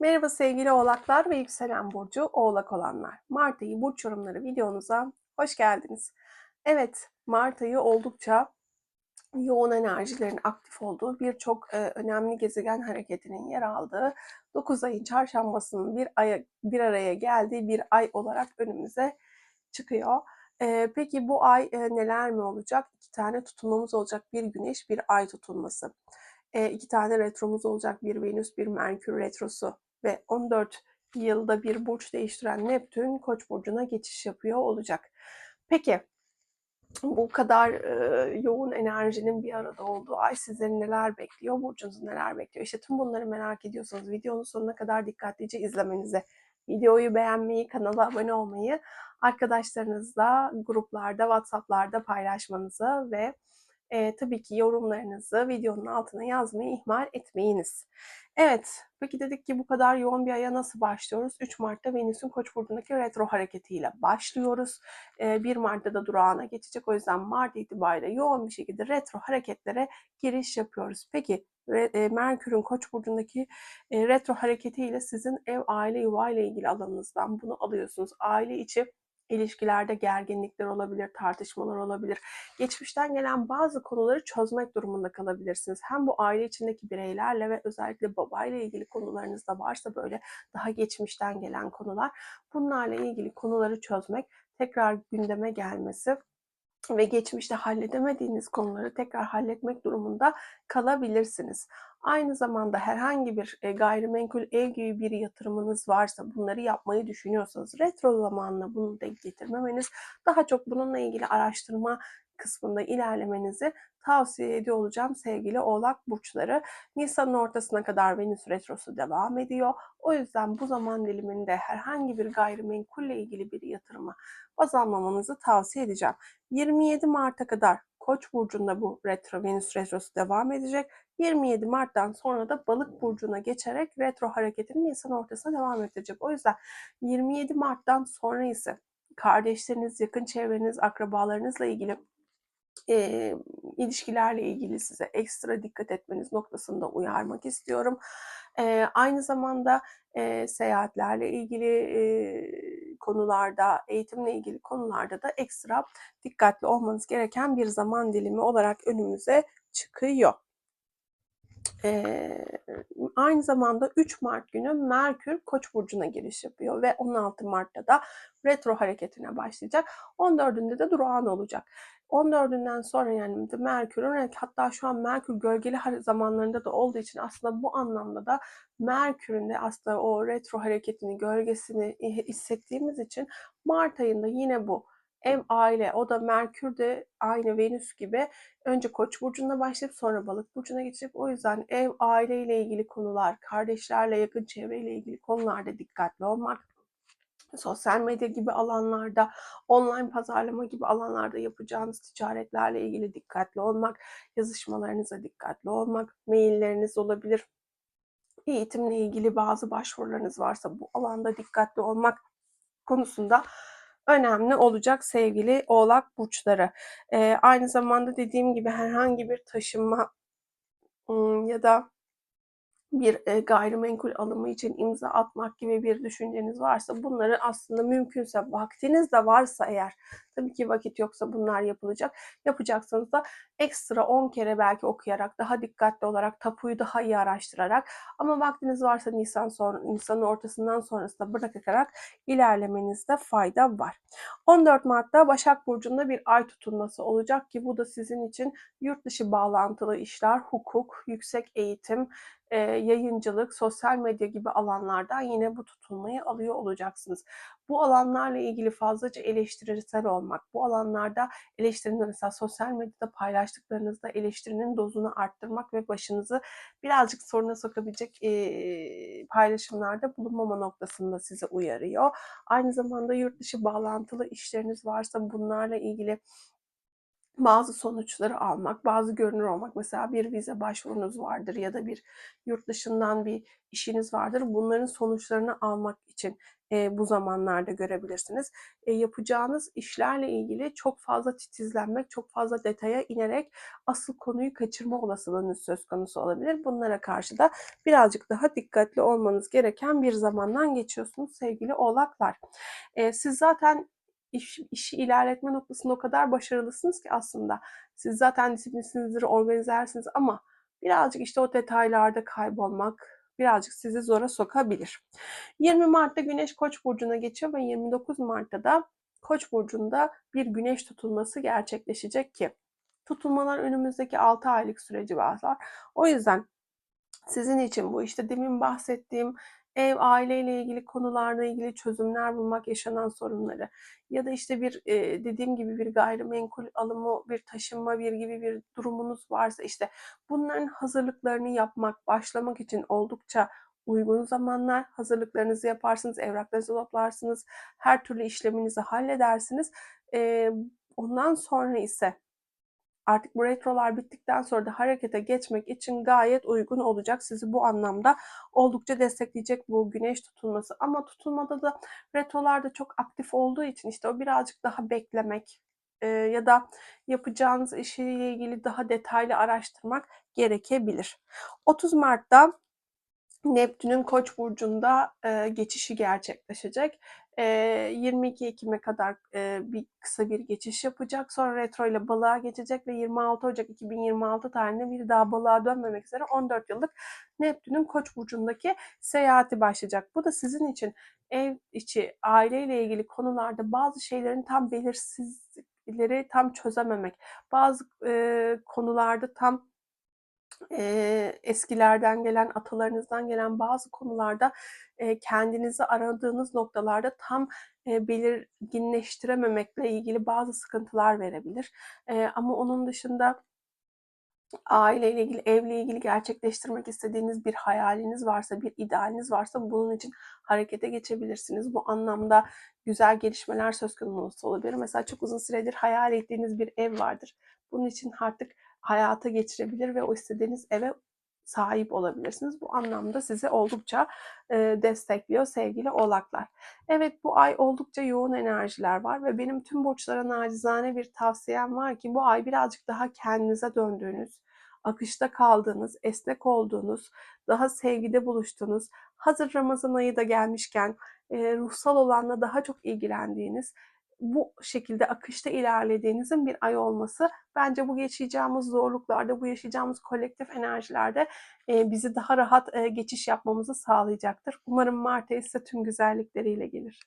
Merhaba sevgili oğlaklar ve yükselen burcu oğlak olanlar. Mart ayı burç yorumları videonuza hoş geldiniz. Evet, Mart ayı oldukça yoğun enerjilerin aktif olduğu birçok e, önemli gezegen hareketinin yer aldığı 9 ayın çarşambasının bir aya bir araya geldiği bir ay olarak önümüze çıkıyor. E, peki bu ay e, neler mi olacak? İki tane tutulmamız olacak. Bir güneş, bir ay tutulması. E, iki tane retromuz olacak. Bir Venüs, bir Merkür retrosu ve 14 yılda bir burç değiştiren Neptün Koç burcuna geçiş yapıyor olacak. Peki bu kadar e, yoğun enerjinin bir arada olduğu ay sizleri neler bekliyor? Burcunuzu neler bekliyor? İşte tüm bunları merak ediyorsanız videonun sonuna kadar dikkatlice izlemenize, videoyu beğenmeyi, kanala abone olmayı, arkadaşlarınızla, gruplarda, WhatsApp'larda paylaşmanızı ve e, tabii ki yorumlarınızı videonun altına yazmayı ihmal etmeyiniz. Evet, peki dedik ki bu kadar yoğun bir aya nasıl başlıyoruz? 3 Mart'ta Venüs'ün Koç burcundaki retro hareketiyle başlıyoruz. 1 Mart'ta da durağına geçecek. O yüzden Mart itibariyle yoğun bir şekilde retro hareketlere giriş yapıyoruz. Peki Merkür'ün Koç burcundaki retro hareketiyle sizin ev, aile, yuva ile ilgili alanınızdan bunu alıyorsunuz. Aile içi ilişkilerde gerginlikler olabilir, tartışmalar olabilir. Geçmişten gelen bazı konuları çözmek durumunda kalabilirsiniz. Hem bu aile içindeki bireylerle ve özellikle babayla ilgili konularınız da varsa böyle daha geçmişten gelen konular, bunlarla ilgili konuları çözmek, tekrar gündeme gelmesi ve geçmişte halledemediğiniz konuları tekrar halletmek durumunda kalabilirsiniz. Aynı zamanda herhangi bir e, gayrimenkul ev gibi bir yatırımınız varsa bunları yapmayı düşünüyorsanız retro zamanla bunu denk getirmemeniz daha çok bununla ilgili araştırma kısmında ilerlemenizi tavsiye ediyor olacağım sevgili oğlak burçları. Nisan'ın ortasına kadar Venüs retrosu devam ediyor. O yüzden bu zaman diliminde herhangi bir gayrimenkulle ilgili bir yatırıma baz almamanızı tavsiye edeceğim. 27 Mart'a kadar Koç burcunda bu retro Venüs retrosu devam edecek. 27 Mart'tan sonra da Balık burcuna geçerek retro hareketini Nisan ortasına devam edecek. O yüzden 27 Mart'tan sonra ise kardeşleriniz, yakın çevreniz, akrabalarınızla ilgili e, ilişkilerle ilgili size ekstra dikkat etmeniz noktasında uyarmak istiyorum. E, aynı zamanda e, seyahatlerle ilgili e, konularda, eğitimle ilgili konularda da ekstra dikkatli olmanız gereken bir zaman dilimi olarak önümüze çıkıyor. Ee, aynı zamanda 3 Mart günü Merkür Koç burcuna giriş yapıyor ve 16 Mart'ta da retro hareketine başlayacak. 14'ünde de durağan olacak. 14'ünden sonra yani Merkür'ün hatta şu an Merkür gölgeli zamanlarında da olduğu için aslında bu anlamda da Merkür'ün de aslında o retro hareketini, gölgesini hissettiğimiz için Mart ayında yine bu ev aile o da Merkür de aynı Venüs gibi önce Koç burcunda başlayıp sonra Balık burcuna geçecek. O yüzden ev aile ile ilgili konular, kardeşlerle yakın çevreyle ilgili konularda dikkatli olmak sosyal medya gibi alanlarda, online pazarlama gibi alanlarda yapacağınız ticaretlerle ilgili dikkatli olmak, yazışmalarınıza dikkatli olmak, mailleriniz olabilir. Eğitimle ilgili bazı başvurularınız varsa bu alanda dikkatli olmak konusunda önemli olacak sevgili oğlak burçları. Ee, aynı zamanda dediğim gibi herhangi bir taşınma ya da bir e, gayrimenkul alımı için imza atmak gibi bir düşünceniz varsa bunları aslında mümkünse vaktiniz de varsa eğer tabii ki vakit yoksa bunlar yapılacak. Yapacaksanız da ekstra 10 kere belki okuyarak daha dikkatli olarak tapuyu daha iyi araştırarak ama vaktiniz varsa Nisan sonra Nisan'ın ortasından sonrasında bırakarak ilerlemenizde fayda var. 14 Mart'ta Başak Burcu'nda bir ay tutulması olacak ki bu da sizin için yurt dışı bağlantılı işler, hukuk, yüksek eğitim, e, yayıncılık, sosyal medya gibi alanlardan yine bu tutulmayı alıyor olacaksınız. Bu alanlarla ilgili fazlaca eleştirisel olmak, bu alanlarda eleştirinin mesela sosyal medyada paylaştıklarınızda eleştirinin dozunu arttırmak ve başınızı birazcık soruna sokabilecek e, paylaşımlarda bulunmama noktasında sizi uyarıyor. Aynı zamanda yurt dışı bağlantılı işleriniz varsa bunlarla ilgili bazı sonuçları almak, bazı görünür olmak. Mesela bir vize başvurunuz vardır ya da bir yurt dışından bir işiniz vardır. Bunların sonuçlarını almak için e, bu zamanlarda görebilirsiniz. E, yapacağınız işlerle ilgili çok fazla titizlenmek, çok fazla detaya inerek asıl konuyu kaçırma olasılığınız söz konusu olabilir. Bunlara karşı da birazcık daha dikkatli olmanız gereken bir zamandan geçiyorsunuz sevgili oğlaklar. E, siz zaten iş, işi ilerletme noktasında o kadar başarılısınız ki aslında. Siz zaten disiplinsinizdir, organizersiniz ama birazcık işte o detaylarda kaybolmak birazcık sizi zora sokabilir. 20 Mart'ta Güneş Koç burcuna geçiyor ve 29 Mart'ta da Koç burcunda bir güneş tutulması gerçekleşecek ki tutulmalar önümüzdeki 6 aylık süreci var. O yüzden sizin için bu işte demin bahsettiğim ev, aileyle ilgili konularla ilgili çözümler bulmak, yaşanan sorunları ya da işte bir e, dediğim gibi bir gayrimenkul alımı, bir taşınma, bir gibi bir durumunuz varsa işte bunların hazırlıklarını yapmak, başlamak için oldukça uygun zamanlar. Hazırlıklarınızı yaparsınız, evraklarınızı toplarsınız, her türlü işleminizi halledersiniz. E, ondan sonra ise artık bu retrolar bittikten sonra da harekete geçmek için gayet uygun olacak. Sizi bu anlamda oldukça destekleyecek bu güneş tutulması. Ama tutulmada da retrolar da çok aktif olduğu için işte o birazcık daha beklemek e, ya da yapacağınız işiyle ilgili daha detaylı araştırmak gerekebilir. 30 Mart'ta Neptün'ün Koç burcunda e, geçişi gerçekleşecek. E, 22 Ekim'e kadar bir kısa bir geçiş yapacak. Sonra retro ile balığa geçecek ve 26 Ocak 2026 tarihinde bir daha balığa dönmemek üzere 14 yıllık Neptün'ün Koç burcundaki seyahati başlayacak. Bu da sizin için ev içi aileyle ilgili konularda bazı şeylerin tam belirsizlikleri tam çözememek, bazı konularda tam e, eskilerden gelen, atalarınızdan gelen bazı konularda e, kendinizi aradığınız noktalarda tam e, belirginleştirememekle ilgili bazı sıkıntılar verebilir. E, ama onun dışında aileyle ilgili, evle ilgili gerçekleştirmek istediğiniz bir hayaliniz varsa, bir idealiniz varsa bunun için harekete geçebilirsiniz. Bu anlamda güzel gelişmeler söz konusu olabilir. Mesela çok uzun süredir hayal ettiğiniz bir ev vardır. Bunun için artık hayata geçirebilir ve o istediğiniz eve sahip olabilirsiniz. Bu anlamda sizi oldukça e, destekliyor sevgili oğlaklar. Evet bu ay oldukça yoğun enerjiler var ve benim tüm burçlara nacizane bir tavsiyem var ki bu ay birazcık daha kendinize döndüğünüz, akışta kaldığınız, esnek olduğunuz, daha sevgide buluştuğunuz, hazır Ramazan ayı da gelmişken e, ruhsal olanla daha çok ilgilendiğiniz, bu şekilde akışta ilerlediğinizin bir ay olması bence bu yaşayacağımız zorluklarda, bu yaşayacağımız kolektif enerjilerde e, bizi daha rahat e, geçiş yapmamızı sağlayacaktır. Umarım Mart ayı size tüm güzellikleriyle gelir.